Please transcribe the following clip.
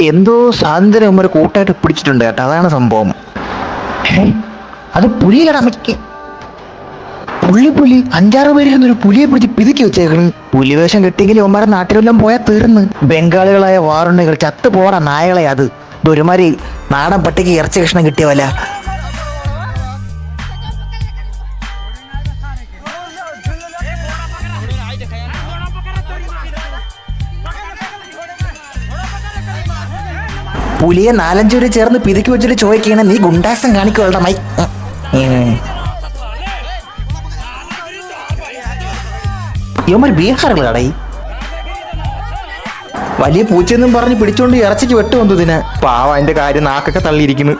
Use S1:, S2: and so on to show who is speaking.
S1: എന്തോ സ്വാതന്ത്ര്യം ഒരു കൂട്ടായിട്ട് പിടിച്ചിട്ടുണ്ട് കേട്ടോ. അതാണ് സംഭവം. അത് പുലിയിലടാ മിക്ക പുള്ളി പുലി അഞ്ചാറ് പേര് ഒരു പുലിയെ പിടിച്ച് പിതുക്കി വെച്ചേക്കണ്. പുലിവേഷം കെട്ടിയെങ്കിൽ ഒമാരെ നാട്ടിലെല്ലാം പോയാൽ തീർന്ന്. ബംഗാളികളായ വാറുണ്ണികൾ ചത്തു പോടാ നായകളെ അത്. ഒരുമാതിരി നാടൻ പട്ടിക്ക് ഇറച്ചി കഷ്ണം കിട്ടിയ പുലിയെ നാലഞ്ചൂര് ചേർന്ന് പിതുക്കി വെച്ചിട്ട് ചോദിക്കുകയാണ് നീ ഗുണ്ടാസം കാണിക്കുവളുടെ മൈ. ഇവന്മാർ ബീഹാറുകളാടേ വലിയ പൂച്ചയെന്നും പറഞ്ഞ് പിടിച്ചോണ്ട് ഇറച്ചിക്ക് വെട്ട് വന്നു ഇതിന്. പാവ അതിന്റെ കാര്യം നാക്കൊക്കെ തള്ളിയിരിക്കുന്നു.